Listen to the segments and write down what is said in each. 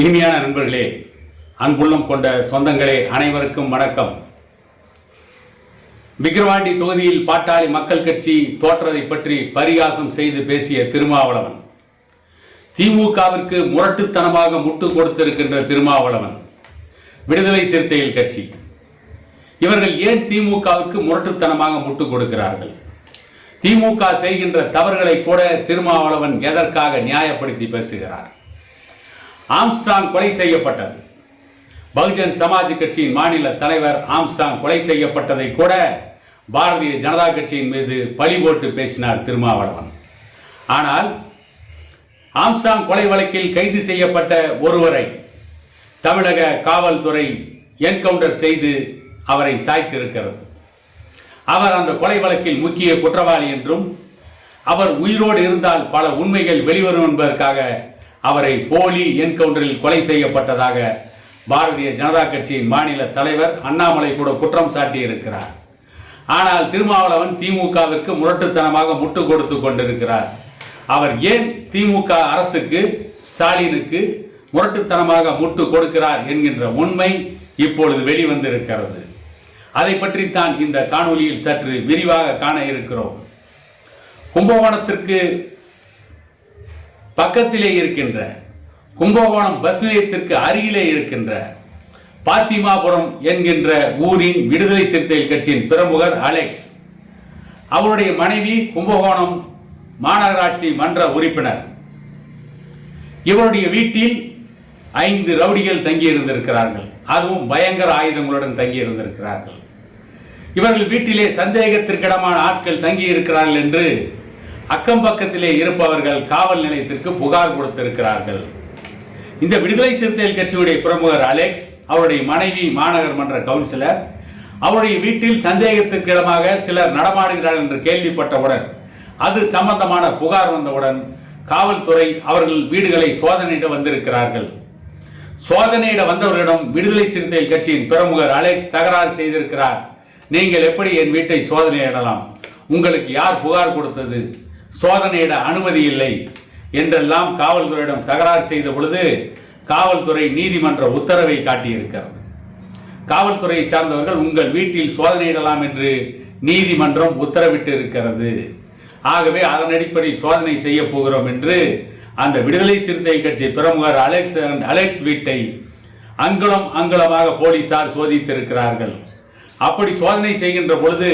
இனிமையான நண்பர்களே அன்புள்ளம் கொண்ட சொந்தங்களே அனைவருக்கும் வணக்கம். விக்கிரவாண்டி தொகுதியில் பாட்டாளி மக்கள் கட்சி தோற்றதை பற்றி பரிகாசம் செய்து பேசிய திருமாவளவன் திமுகவிற்கு முரட்டுத்தனமாக முட்டு கொடுத்திருக்கின்ற திருமாவளவன் விடுதலை சிறுத்தைகள் கட்சி. இவர்கள் ஏன் திமுகவுக்கு முரட்டுத்தனமாக முட்டு கொடுக்கிறார்கள்? திமுக செய்கின்ற தவறுகளை கூட திருமாவளவன் எதற்காக நியாயப்படுத்தி பேசுகிறார்? ஆம்ஸ்டாங் கொலை செய்யப்பட்டது. பகுஜன் சமாஜ் கட்சியின் மாநில தலைவர் ஆம்ஸ்டாங் கொலை செய்யப்பட்டதை கூட பாரதிய ஜனதா கட்சியின் மீது பழி போட்டு பேசினார் திருமாவளவன். ஆனால் ஆம்ஸ்டாங் கொலை வழக்கில் கைது செய்யப்பட்ட ஒருவரை தமிழக காவல்துறை என்கவுண்டர் செய்து அவரை சாய்த்திருக்கிறது. அவர் அந்த கொலை வழக்கில் முக்கிய குற்றவாளி என்றும் அவர் உயிரோடு இருந்தால் பல உண்மைகள் வெளிவரும் என்பதற்காக அவரை போலி என்கவுண்டரில் கொலை செய்யப்பட்டதாக பாரதிய ஜனதா கட்சியின் மாநில தலைவர் அண்ணாமலை கூட குற்றம் சாட்டியிருக்கிறார். ஆனால் திருமாவளவன் திமுகவிற்கு முரட்டுத்தனமாக முட்டு கொடுத்து கொண்டிருக்கிறார். அவர் ஏன் திமுக அரசுக்கு ஸ்டாலினுக்கு முரட்டுத்தனமாக முட்டு கொடுக்கிறார் என்கின்ற உண்மை இப்பொழுது வெளிவந்திருக்கிறது. அதை பற்றித்தான் இந்த காணொலியில் சற்று விரிவாக காண இருக்கிறோம். கும்பகோணத்திற்கு பக்கத்திலே இருக்கின்ற கும்பகோணம் பஸ் நிலையத்திற்கு அருகிலே இருக்கின்ற பாத்திமாபுரம் என்கின்ற ஊரின் விடுதலை சிறுத்தைகள் கட்சியின் பிரமுகர் அலெக்ஸ் அவருடைய மனைவி கும்பகோணம் மாநகராட்சி மன்ற உறுப்பினர். இவருடைய வீட்டில் ஐந்து ரவுடிகள் தங்கியிருந்திருக்கிறார்கள். அதுவும் பயங்கர ஆயுதங்களுடன் தங்கியிருந்திருக்கிறார்கள். இவர்கள் வீட்டிலே சந்தேகத்திற்கிடமான ஆட்கள் தங்கியிருக்கிறார்கள் என்று அக்கம் பக்கத்திலே இருப்பவர்கள் காவல் நிலையத்திற்கு புகார் கொடுத்திருக்கிறார்கள். இந்த விடுதலை சிறுத்தைகள் கட்சியுடைய பிரமுகர் அலெக்ஸ் அவருடைய மனைவி மாநகர் மன்ற கவுன்சிலர் அவருடைய வீட்டில் சந்தேகத்திற்கிடமாக சிலர் நடமாடுகிறார்கள் என்று கேள்விப்பட்டவுடன் அது சம்பந்தமான புகார் வந்தவுடன் காவல்துறை அவர்கள் வீடுகளை சோதனையிட வந்திருக்கிறார்கள். சோதனையிட வந்தவர்களிடம் விடுதலை சிறுத்தைகள் கட்சியின் பிரமுகர் அலெக்ஸ் தகராறு செய்திருக்கிறார். நீங்கள் எப்படி என் வீட்டை சோதனையிடலாம்? உங்களுக்கு யார் புகார் கொடுத்தது? சோதனையிட அனுமதி இல்லை. என்றெல்லாம் காவல்துறையிடம் தகராறு செய்த பொழுது காவல்துறை நீதிமன்ற உத்தரவை காட்டியிருக்கிறது. காவல்துறையை சார்ந்தவர்கள் உங்கள் வீட்டில் சோதனையிடலாம் என்று நீதிமன்றம் உத்தரவிட்டு இருக்கிறது ஆகவே அதன் அடிப்படையில் சோதனை செய்ய போகிறோம் என்று அந்த விடுதலை சிறுத்தை கட்சி பிரமுகர் அலெக்ஸ் அலெக்ஸ் வீட்டை அங்குளம் அங்குலமாக போலீசார் சோதித்திருக்கிறார்கள். அப்படி சோதனை செய்கின்ற பொழுது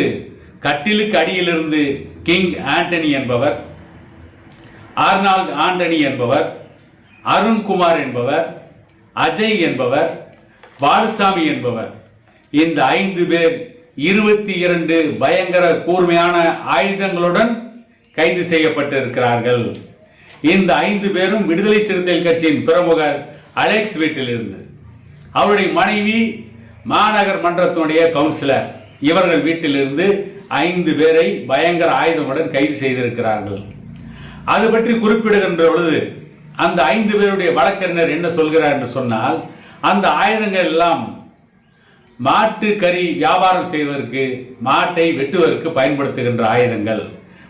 கட்டிலுக்கு அடியிலிருந்து கிங் ஆண்டனி என்பவர் ஆர்னால்ட் ஆண்டனி என்பவர் அருண்குமார் என்பவர் அஜய் என்பவர் பாலசாமி என்பவர். இந்த ஐந்து பேர் இருபத்தி இரண்டு பயங்கர கூர்மையான ஆயுதங்களுடன் கைது செய்யப்பட்டிருக்கிறார்கள். இந்த ஐந்து பேரும் விடுதலை சிறுத்தைகள் கட்சியின் பிரமுகர் அலெக்ஸ் வீட்டிலிருந்து. அவருடைய மனைவி மாநகர் மன்றத்தினுடைய கவுன்சிலர். இவர்கள் வீட்டிலிருந்து ஐந்து பேரை பயங்கர ஆயுதமுடன் கைது செய்திருக்கிறார்கள். அது பற்றி குறிப்பிடுகின்ற பொழுது அந்த ஐந்து பேருடைய வழக்கறிஞர் என்ன சொல்கிறார் என்று சொன்னால் அந்த ஆயுதங்கள் எல்லாம் மாட்டு கறி வியாபாரம் செய்வதற்கு மாட்டை வெட்டுவதற்கு பயன்படுத்துகின்ற ஆயுதங்கள்.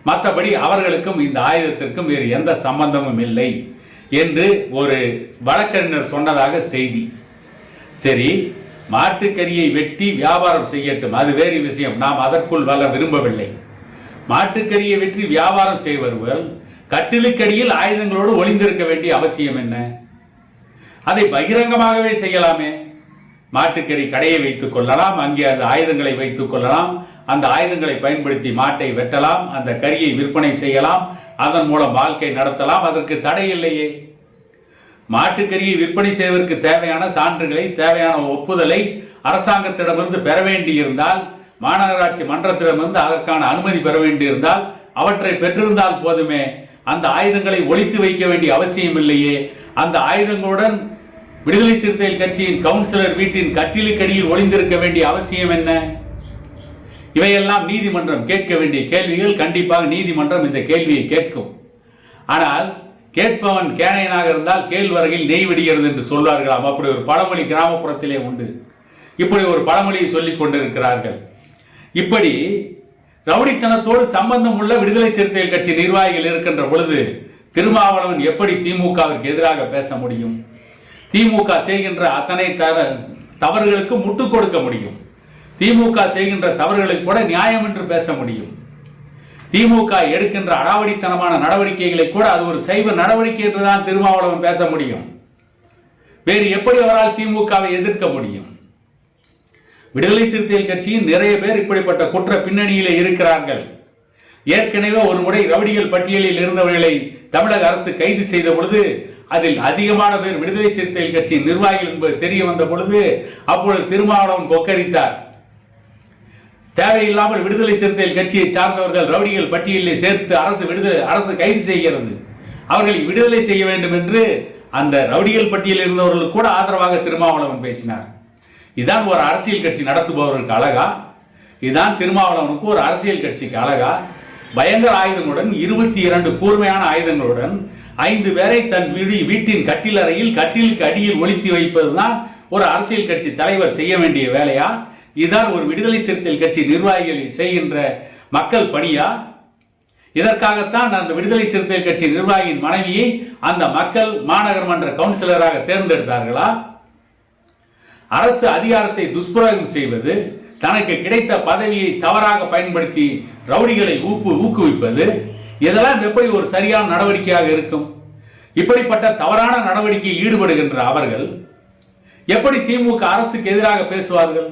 மற்றபடி அவர்களுக்கும் இந்த ஆயுதத்திற்கும் வேறு எந்த சம்பந்தமும் இல்லை என்று ஒரு வழக்கறிஞர் சொன்னதாக செய்தி. சரி மாட்டுக்கறியை வெட்டி வியாபாரம் செய்யட்டும். அது வேறு விஷயம். நாம் அதற்குள் வர விரும்பவில்லை. மாட்டுக்கறியை வெற்றி வியாபாரம் செய்வர்கள் கட்டிலுக்கடியில் ஆயுதங்களோடு ஒளிந்திருக்க வேண்டிய அவசியம் என்ன? அதை பகிரங்கமாகவே செய்யலாமே. மாட்டுக்கறி கடையை வைத்துக் கொள்ளலாம். அங்கே அந்த ஆயுதங்களை வைத்துக் கொள்ளலாம். அந்த ஆயுதங்களை பயன்படுத்தி மாட்டை வெட்டலாம். அந்த கறியை விற்பனை செய்யலாம். அதன் மூலம் வாழ்க்கை நடத்தலாம். அதற்கு தடை இல்லையே. மாட்டுக்கறியை விற்பனை செய்வதற்கு தேவையான சான்றுகளை தேவையான ஒப்புதலை அரசாங்கத்திடமிருந்து பெற வேண்டியிருந்தால் மாநகராட்சி மன்றத்திடமிருந்து அதற்கான அனுமதி பெற வேண்டியிருந்தால் அவற்றை பெற்றிருந்தால் போதுமே. அந்த ஆயுதங்களை ஒழித்து வைக்க வேண்டிய அவசியம் இல்லையே. அந்த ஆயுதங்களுடன் விடுதலை சிறுத்தைகள் கட்சியின் கவுன்சிலர் வீட்டின் கட்டிலுக்கடியில் ஒளிந்திருக்க வேண்டிய அவசியம் என்ன? இவையெல்லாம் நீதிமன்றம் கேட்க வேண்டிய கேள்விகள். கண்டிப்பாக நீதிமன்றம் இந்த கேள்வியை கேட்கும். ஆனால் கேட்பவன் கேனையனாக இருந்தால் கேழ்வரகில் நெய் விடுகிறது என்று சொல்வார்களாம். அப்படி ஒரு பழமொழி கிராமப்புறத்திலே உண்டு. இப்படி ஒரு பழமொழியை சொல்லிக் கொண்டிருக்கிறார்கள். இப்படி ரவுடித்தனத்தோடு சம்பந்தம் உள்ள விடுதலை சிறுத்தைகள் கட்சி நிர்வாகிகள் இருக்கின்ற பொழுது திருமாவளவன் எப்படி திமுகவிற்கு எதிராக பேச முடியும்? திமுக செய்கின்ற அத்தனை தர- தவறுகளுக்கு முட்டுக் கொடுக்க முடியும். திமுக செய்கின்ற தவறுகளுக்கு கூட நியாயம் என்று பேச முடியும். திமுக எடுக்கின்ற அடாவடித்தனமான நடவடிக்கைகளை கூட அது ஒரு சைவ நடவடிக்கை என்றுதான் திருமாவளவன் பேச முடியும். வேறு எப்படி அவரால் திமுகவை எதிர்க்க முடியும்? விடுதலை சிறுத்தைகள் கட்சியின் நிறைய பேர் இப்படிப்பட்ட குற்ற பின்னணியிலே இருக்கிறார்கள். ஏற்கனவே ஒரு முறை ரவுடிகள் பட்டியலில் இருந்தவர்களை தமிழக அரசு கைது செய்த பொழுது அதில் அதிகமான பேர் விடுதலை சிறுத்தைகள் கட்சியின் நிர்வாகிகள் என்பது தெரிய வந்த பொழுது அப்பொழுது திருமாவளவன் கொக்கரித்தார். தேவையில்லாமல் விடுதலை சிறுத்தைகள் கட்சியை சார்ந்தவர்கள் ரவுடிகள் பட்டியலில் சேர்த்து அரசு விடுதலை அரசு கைது செய்கிறது. அவர்களை விடுதலை செய்ய வேண்டும் என்று அந்த ரவுடிகள் பட்டியலில் இருந்தவர்களுக்கு கூட ஆதரவாக திருமாவளவன் பேசினார். இதான் ஒரு அரசியல் கட்சி நடத்துபவருக்கு அழகா? இதுதான் திருமாவளவனுக்கு ஒரு அரசியல் கட்சிக்கு அழகா? பயங்கர ஆயுதங்களுடன் இருபத்தி இரண்டு கூர்மையான ஆயுதங்களுடன் ஐந்து பேரை தன் வீடு வீட்டின் கட்டில் அறையில் கட்டிலுக்கு அடியில் ஒளித்து வைப்பதுதான் ஒரு அரசியல் கட்சி தலைவர் செய்ய வேண்டிய வேலையா? இதுதான் ஒரு விடுதலை சிறுத்தைகள் கட்சி நிர்வாகிகள் செய்கின்ற மக்கள் பணியா? இதற்காகத்தான் அந்த விடுதலை சிறுத்தைகள் கட்சி நிர்வாகியின் மனைவியை அந்த மக்கள் மாநகர் மன்ற கவுன்சிலராக தேர்ந்தெடுத்தார்களா? அரசு அதிகாரத்தை துஷ்பிரயோகம் செய்வது தனக்கு கிடைத்த பதவியை தவறாக பயன்படுத்தி ரவுடிகளை ஊப்பு ஊக்குவிப்பது இதெல்லாம் எப்படி ஒரு சரியான நடவடிக்கையாக இருக்கும்? இப்படிப்பட்ட தவறான நடவடிக்கையில் ஈடுபடுகின்ற அவர்கள் எப்படி திமுக அரசுக்கு எதிராக பேசுவார்கள்?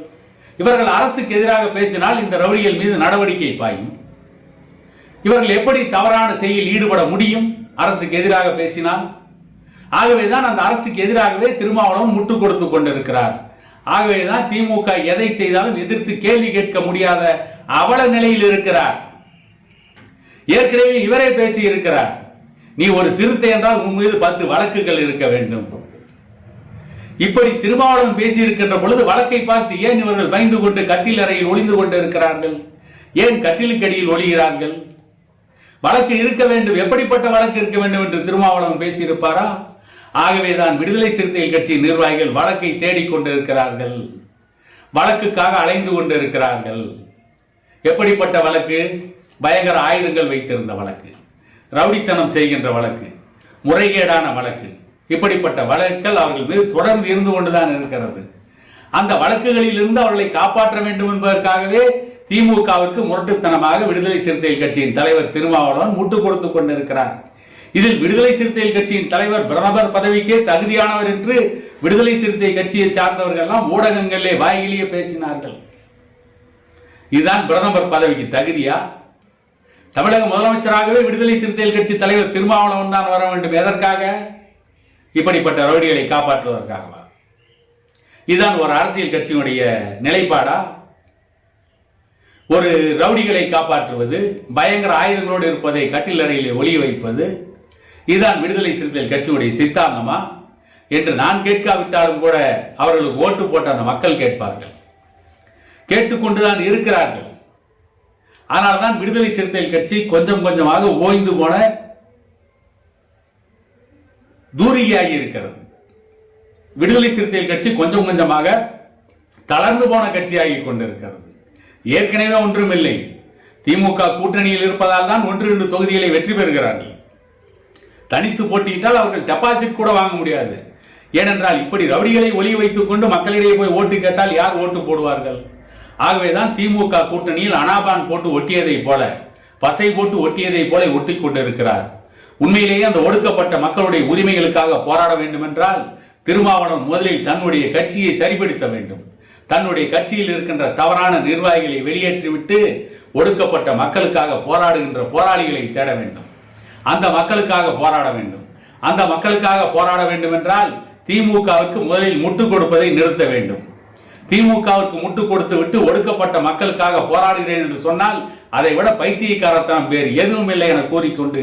இவர்கள் அரசுக்கு எதிராக பேசினால் இந்த ரவுடிகள் மீது நடவடிக்கை பாயும். இவர்கள் எப்படி தவறான செயலில் ஈடுபட முடியும்? அரசுக்கு எதிராக பேசினால். ஆகவேதான் அந்த அரசுக்கு எதிராகவே திருமாவளவன் முட்டு கொடுத்து கொண்டிருக்கிறார். ஆகவேதான் திமுக எதை செய்தாலும் எதிர்த்து கேள்வி கேட்க முடியாத அவல நிலையில் இருக்கிறார். ஏற்கனவே இவரே பேசி இருக்கிறார் நீ ஒரு சிறுத்தை என்றால் உன் மீது பத்து வழக்குகள் இருக்க வேண்டும். இப்படி திருமாவளவன் பேசியிருக்கின்ற பொழுது வழக்கை பார்த்து ஏன் இவர்கள் பயந்து கொண்டு கட்டில் அறையில் ஒளிந்து கொண்டு இருக்கிறார்கள் ஏன் கட்டிலுக்கு அடியில் ஒளிகிறார்கள்? வழக்கு இருக்க வேண்டும். எப்படிப்பட்ட வழக்கு இருக்க வேண்டும் என்று திருமாவளவன் பேசியிருப்பாரா? ஆகவேதான் விடுதலை சிறுத்தைகள் கட்சி நிர்வாகிகள் வழக்கை தேடிக்கொண்டிருக்கிறார்கள் வழக்குக்காக அலைந்து கொண்டிருக்கிறார்கள். எப்படிப்பட்ட வழக்கு? பயங்கர ஆயுதங்கள் வைத்திருந்த வழக்கு. ரவுடித்தனம் செய்கின்ற வழக்கு. முறைகேடான வழக்கு. இப்படிப்பட்ட வழக்குகள் அவர்கள் மீது தொடர்ந்து இருந்து கொண்டுதான் இருக்கிறது. அந்த வழக்குகளில் இருந்து அவர்களை காப்பாற்ற வேண்டும் என்பதற்காகவே திமுகவிற்கு முரட்டுத்தனமாக விடுதலை சிறுத்தைகள் கட்சியின் தலைவர் திருமாவளவன் முட்டு கொடுத்து கொண்டிருக்கிறார். இதில் விடுதலை சிறுத்தைகள் கட்சியின் தலைவர் பிரதமர் பதவிக்கே தகுதியானவர் என்று விடுதலை சிறுத்தை கட்சியை சார்ந்தவர்கள் எல்லாம் ஊடகங்களிலே வாயிலேயே பேசினார்கள். இதுதான் பிரதமர் பதவிக்கு தகுதியா? தமிழக முதலமைச்சராகவே விடுதலை சிறுத்தைகள் கட்சி தலைவர் திருமாவளவன் தான் வர வேண்டும். எதற்காக? இப்படிப்பட்ட ரவுடிகளை காப்பாற்றுவதற்காகவா? இதுதான் ஒரு அரசியல் கட்சியினுடைய நிலைப்பாடா? ஒரு ரவுடிகளை காப்பாற்றுவது பயங்கர ஆயுதங்களோடு இருப்பதை கட்டில் அறையில் ஒளிய வைப்பது இதுதான் விடுதலை சிறுத்தைகள் கட்சியுடைய சித்தாந்தமா? என்று நான் கேட்காவிட்டாலும் கூட அவர்களுக்கு ஓட்டு போட்ட அந்த மக்கள் கேட்பார்கள். கேட்டுக்கொண்டுதான் இருக்கிறார்கள். ஆனால் தான் விடுதலை சிறுத்தைகள் கட்சி கொஞ்சம் கொஞ்சமாக ஓய்ந்து போன தூரிகையாகி இருக்கிறது விடுதலை சிறுத்தைகள் கட்சி கொஞ்சம் கொஞ்சமாக தளர்ந்து போன கட்சியாகி கொண்டிருக்கிறது. ஏற்கனவே ஒன்றுமில்லை. திமுக கூட்டணியில் இருப்பதால் தான் ஒன்று இரண்டு தொகுதிகளை வெற்றி பெறுகிறார்கள். தனித்து போட்டியிட்டால் அவர்கள் டெபாசிட் கூட வாங்க முடியாது. ஏனென்றால் இப்படி ரவுடிகளை ஒளிய வைத்துக் கொண்டு மக்களிடையே போய் ஓட்டு கேட்டால் யார் ஓட்டு போடுவார்கள்? ஆகவேதான் திமுக கூட்டணியில் அனாபான் போட்டு ஒட்டியதை போல பசை போட்டு ஒட்டியதை போல ஒட்டி கொண்டிருக்கிறார். உண்மையிலேயே அந்த ஒடுக்கப்பட்ட மக்களுடைய உரிமைகளுக்காக போராட வேண்டும் என்றால் திருமாவளவன் முதலில் தன்னுடைய கட்சியை சரிப்படுத்த வேண்டும். தன்னுடைய கட்சியில் இருக்கின்ற தவறான நிர்வாகிகளை வெளியேற்றிவிட்டு ஒடுக்கப்பட்ட மக்களுக்காக போராடுகின்ற போராளிகளை தேட வேண்டும். அந்த மக்களுக்காக போராட வேண்டும். அந்த மக்களுக்காக போராட வேண்டும் என்றால் திமுகவிற்கு முதலில் முட்டு கொடுப்பதை நிறுத்த வேண்டும். திமுகவிற்கு முட்டு கொடுத்து விட்டு ஒடுக்கப்பட்ட மக்களுக்காக போராடுகிறேன் என்று சொன்னால் அதை விட பைத்தியக்காரத்தனம் பேர் எதுவும் இல்லை என கூறிக்கொண்டு